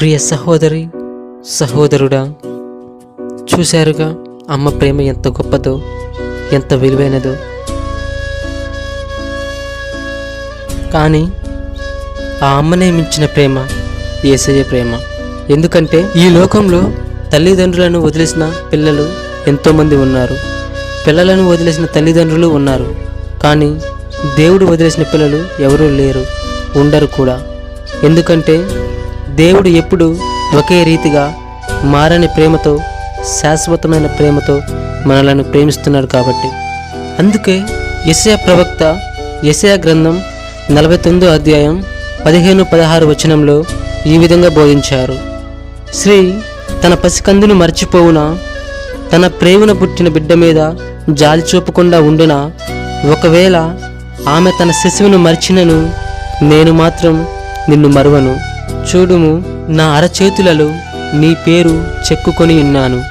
ప్రియ సహోదరి సహోదరుడా చూశారుగా అమ్మ ప్రేమ ఎంత గొప్పదో ఎంత విలువైనదో. కానీ ఆ అమ్మనే మించిన ప్రేమ ఏసయ్య ప్రేమ. ఎందుకంటే ఈ లోకంలో తల్లిదండ్రులను వదిలేసిన పిల్లలు ఎంతోమంది ఉన్నారు. పిల్లలను వదిలేసిన తల్లిదండ్రులు ఉన్నారు. కానీ దేవుడు వదిలేసిన పిల్లలు ఎవరూ లేరు ఉండరు కూడా. ఎందుకంటే దేవుడు ఎప్పుడు ఒకే రీతిగా మారని ప్రేమతో శాశ్వతమైన ప్రేమతో మనలను ప్రేమిస్తున్నాడు కాబట్టి. అందుకే యెషయా ప్రవక్త యెషయా గ్రంథం నలభై తొమ్మిదో అధ్యాయం పదిహేను పదహారు వచనంలో ఈ విధంగా బోధించారు. శ్రీ తన పసికందును మర్చిపోవున? తన ప్రేమను పుట్టిన బిడ్డ మీద జాలి చూపకుండా ఉండున? ఒకవేళ ఆమె తన శిశువును మర్చినను నేను మాత్రం నిన్ను మరువను. చూడుము నా అరచేతులలో నీ పేరు చెక్కుకొని ఉన్నాను.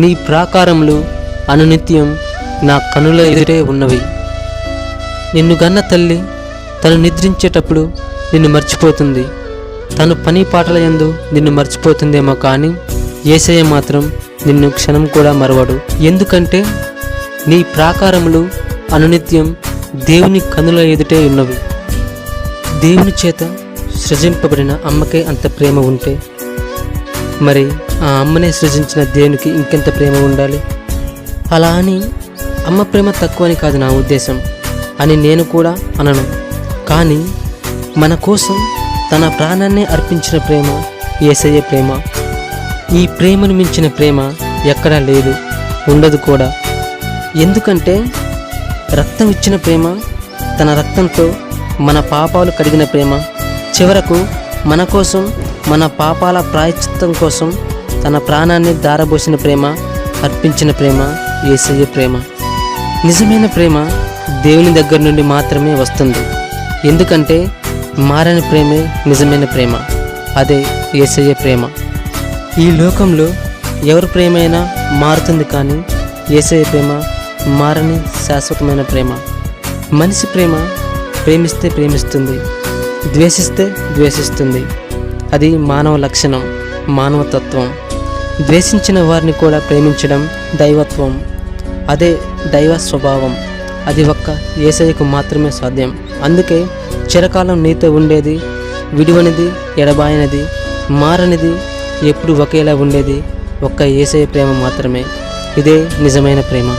నీ ప్రాకారములు అనునిత్యం నా కనుల ఎదుటే ఉన్నవి. నిన్ను గన్న తల్లి తను నిద్రించేటప్పుడు నిన్ను మర్చిపోతుంది. తను పని పాటల యందు నిన్ను మర్చిపోతుందేమో కానీ ఏసయ్య మాత్రం నిన్ను క్షణం కూడా మరవడు. ఎందుకంటే నీ ప్రాకారములు అనునిత్యం దేవుని కనుల ఎదుటే ఉన్నవి. దేవుని చేత సృజింపబడిన అమ్మకే అంత ప్రేమ ఉంటే? మరి ఆ అమ్మనే సృజించిన దేవునికి ఇంకెంత ప్రేమ ఉండాలి? అలా అని అమ్మ ప్రేమ తక్కువని కాదు నా ఉద్దేశం. అని నేను కూడా అనను. కానీ మన కోసం తన ప్రాణాన్ని అర్పించిన ప్రేమ ఏసయ్య ప్రేమ ఈ ప్రేమను మించిన ప్రేమ ఎక్కడా లేదు ఉండదు కూడా. ఎందుకంటే రక్తం ఇచ్చిన ప్రేమ తన రక్తంతో మన పాపాలు కడిగిన ప్రేమ చివరకు మన కోసం మన పాపాల ప్రాయశ్చిత్తం కోసం తన ప్రాణాన్ని దారబోసిన ప్రేమ అర్పించిన ప్రేమ ఏసయ్య ప్రేమ. నిజమైన ప్రేమ దేవుని దగ్గర నుండి మాత్రమే వస్తుంది. ఎందుకంటే మారని ప్రేమే నిజమైన ప్రేమ. అదే ఏసయ్య ప్రేమ. ఈ లోకంలో ఎవరి ప్రేమైనా మారుతుంది కానీ ఏసయ్య ప్రేమ మారని శాశ్వతమైన ప్రేమ. మనిషి ప్రేమ ప్రేమిస్తే ప్రేమిస్తుంది. ద్వేషిస్తే ద్వేషిస్తుంది. అది మానవ లక్షణం మానవతత్వం. ద్వేషించిన వారిని కూడా ప్రేమించడం దైవత్వం. అదే దైవ స్వభావం. అది ఒక్క ఏసయ్యకు మాత్రమే సాధ్యం. అందుకే చిరకాలం నీతో ఉండేది విడివనిది ఎడబాయినది మారనిది ఎప్పుడు ఒకేలా ఉండేది ఒక్క ఏసయ్య ప్రేమ మాత్రమే. ఇదే నిజమైన ప్రేమ.